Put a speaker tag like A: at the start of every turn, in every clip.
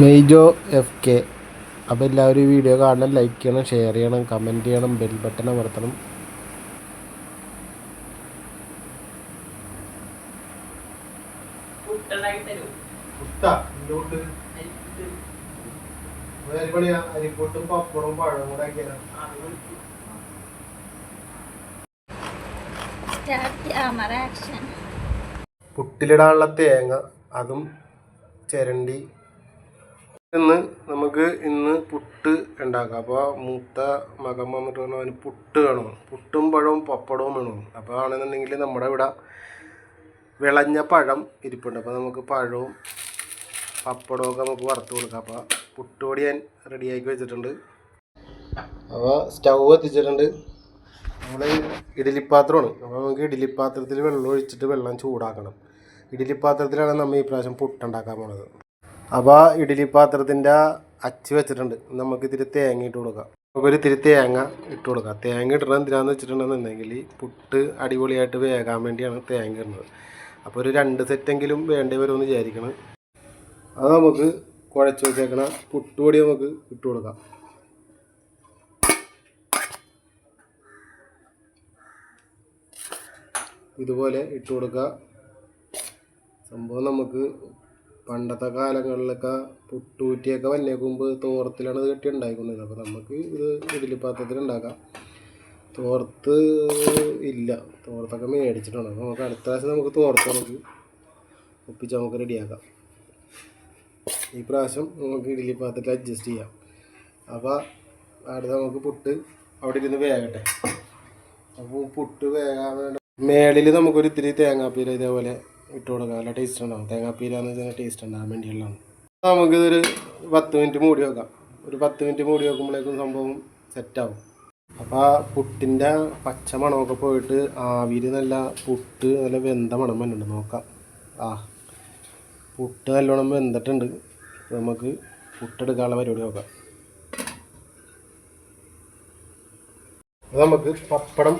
A: മെയ്ജോ F K അപ്പോൾ എല്ലാവരും ഈ വീഡിയോ കാണണം ലൈക്ക് ചെയ്യണം ഷെയർ ചെയ്യണം കമന്റ് ചെയ്യണം ബെൽ ബട്ടൺ അമർത്തണം. അരിപ്പൊട്ടും കൂടെ
B: action.
A: പുട്ടിലിടാനുള്ള തേങ്ങ അതും ചിരണ്ടി ഇന്ന് നമുക്ക് ഇന്ന് പുട്ട് ഉണ്ടാക്കാം. അപ്പോൾ മൂത്ത മകൻ വന്നിട്ട് പറഞ്ഞു അവന് പുട്ട് വേണം. പുട്ടും പഴവും പപ്പടവും വേണം. അപ്പോൾ ആണെന്നുണ്ടെങ്കിൽ നമ്മുടെ ഇവിടെ വിളഞ്ഞ പഴം ഇരിപ്പുണ്ട്. അപ്പോൾ നമുക്ക് പഴവും പപ്പടവും ഒക്കെ നമുക്ക് വറുത്ത് കൊടുക്കാം. അപ്പോൾ പുട്ടുപൊടി ഞാൻ റെഡിയാക്കി വെച്ചിട്ടുണ്ട്. അപ്പോൾ സ്റ്റൗ എത്തിച്ചിട്ടുണ്ട്. നമ്മൾ ഇഡലിപ്പാത്രമാണ് അപ്പോൾ നമുക്ക് ഇഡലിപ്പാത്രത്തിൽ വെള്ളം ഒഴിച്ചിട്ട് വെള്ളം ചൂടാക്കണം. ഇഡലിപ്പാത്രത്തിലാണ് നമ്മൾ ഈ പ്രാവശ്യം പുട്ടുണ്ടാക്കാൻ പോണത്. അപ്പോൾ ഇഡലിപ്പാത്രത്തിന്റെ അച്ച് വെച്ചിട്ടുണ്ട്. നമുക്ക് ഇത്തിരി തേങ്ങ ഇട്ട് കൊടുക്കാം. നമുക്കൊരു ഇത്തിരി തേങ്ങ ഇട്ട് കൊടുക്കാം. തേങ്ങ ഇടണം എന്തിനാന്ന് വെച്ചിട്ടുണ്ടെന്നുണ്ടെങ്കിൽ പുട്ട് അടിപൊളിയായിട്ട് വേകാൻ വേണ്ടിയാണ് തേങ്ങ ഇടുന്നത്. അപ്പോൾ ഒരു രണ്ട് സെറ്റെങ്കിലും വേണ്ടി വരുമെന്ന് വിചാരിക്കണം അത് നമുക്ക് കുഴച്ച് വെച്ചേക്കണ പുട്ടുപൊടി നമുക്ക് ഇട്ട് കൊടുക്കാം. ഇതുപോലെ ഇട്ട് കൊടുക്കുക സംഭവം നമുക്ക് പണ്ടത്തെ കാലങ്ങളിലൊക്കെ പുട്ടൂറ്റിയൊക്കെ വന്നേക്കുമ്പ് തോർത്തിലാണ് ഇത് കെട്ടി ഉണ്ടായിക്കൊണ്ടിരുന്നത് അപ്പോൾ നമുക്ക് ഇത് ഇഡ്ഡലി പാത്രത്തിൽ ഉണ്ടാക്കാം. തോർത്ത് ഇല്ല. തോർത്തൊക്കെ മേടിച്ചിട്ടുണ്ട് അപ്പോൾ നമുക്ക് അടുത്ത പ്രാവശ്യം നമുക്ക് തോർത്ത് നമുക്ക് ഒപ്പിച്ച് നമുക്ക് റെഡിയാക്കാം. ഈ പ്രാവശ്യം നമുക്ക് ഇഡ്ഡലി പാത്രത്തിൽ അഡ്ജസ്റ്റ് ചെയ്യാം. അപ്പോൾ അടുത്ത നമുക്ക് പുട്ട് അവിടെ ഇരുന്ന് വേകട്ടെ. അപ്പോൾ പുട്ട് വേകാൻ വേണ്ട മേളിൽ നമുക്കൊരു ഇത്തിരി തേങ്ങാപ്പീര ഇതേപോലെ ഇട്ട് കൊടുക്കുക നല്ല ടേസ്റ്റ് ഉണ്ടാവും. തേങ്ങാപ്പീരാന്ന് വെച്ചാൽ ടേസ്റ്റ് ഉണ്ടാകാൻ വേണ്ടിയുള്ളതാണ്. നമുക്കിതൊരു പത്ത് മിനിറ്റ് മൂടി വെക്കാം. ഒരു പത്ത് മിനിറ്റ് മൂടി വെക്കുമ്പോഴേക്കും സംഭവം സെറ്റാവും അപ്പോൾ ആ പുട്ടിന്റെ പച്ച മണമൊക്കെ പോയിട്ട് ആവിയിൽ നല്ല പുട്ട് നല്ല വെന്ത മണം വന്നിട്ടുണ്ട്. നോക്കാം. ആ പുട്ട് നല്ലോണം വെന്തിട്ടുണ്ട്. നമുക്ക് പുട്ടെടുക്കാനുള്ള പരിപാടി നോക്കാം. നമുക്ക് പപ്പടം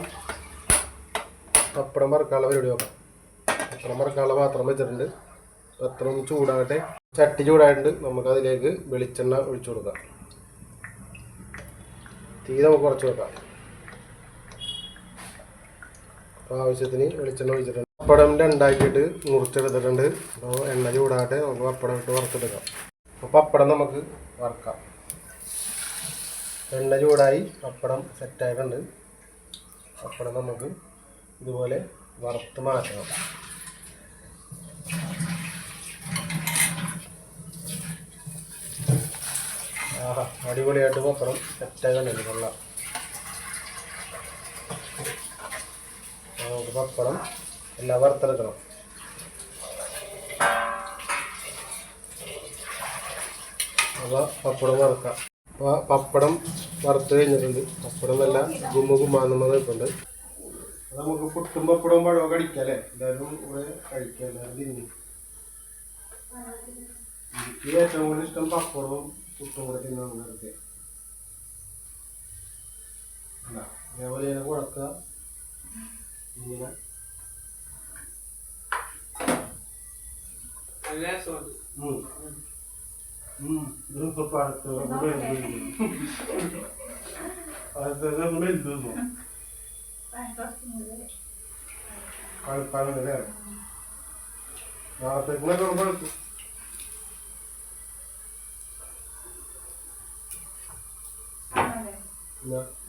A: പപ്പടം വറുക്കാനുള്ള പരിപാടി നോക്കാം. പപ്പടം മറക്കാനുള്ള പാത്രം വെച്ചിട്ടുണ്ട്. പത്രം ചൂടാകട്ടെ. ചട്ടി ചൂടായിട്ടുണ്ട്. നമുക്ക് അതിലേക്ക് വെളിച്ചെണ്ണ ഒഴിച്ചു കൊടുക്കാം. തീ നമുക്ക് കുറച്ച് വെക്കാം. അപ്പോൾ ആവശ്യത്തിന് വെളിച്ചെണ്ണ ഒഴിച്ചിട്ടുണ്ട്. പപ്പടം രണ്ടാക്കിയിട്ട് മുറിച്ചെടുത്തിട്ടുണ്ട്. അപ്പോൾ എണ്ണ ചൂടാകട്ടെ. നമുക്ക് പപ്പടം ഇട്ട് വറുത്തെടുക്കാം. അപ്പോൾ പപ്പടം നമുക്ക് വറുക്കാം. എണ്ണ ചൂടായി പപ്പടം സെറ്റായിട്ടുണ്ട്. പപ്പടം നമുക്ക് ഇതുപോലെ വറുത്ത് മാറ്റണം. ആഹാ അടിപൊളിയായിട്ട് പപ്പടം സെറ്റായി കണ്ടിട്ട് കൊള്ളാം. നമുക്ക് പപ്പടം. എല്ലാം വറുത്തെടുക്കണം. അപ്പോൾ പപ്പടം വറുക്കാം. അപ്പോൾ പപ്പടം വറുത്ത് കഴിഞ്ഞിട്ടുണ്ട്. പപ്പടം എല്ലാം ഗുമ്മ ഗുമ്മാന്നുള്ളത് ഇട്ടുണ്ട് നമുക്ക് പുട്ടും പപ്പടവും പഴമൊക്കെ അടിക്കാം അല്ലേ? എല്ലാവരും കൂടെ കഴിക്കാം എല്ലാവരും തിന്നി. എനിക്ക് ഏറ്റവും കൂടുതൽ ഇഷ്ടം പപ്പടവും പുട്ടും കൂടെ തിന്നാണ് അല്ല അതേപോലെ ഇങ്ങനെ കുഴക്കുക. ഇങ്ങനെ.
C: അടുത്തത് രസമുണ്ട്
A: Quando para o de ver. Ah, te vuelvo a ver. Yeah.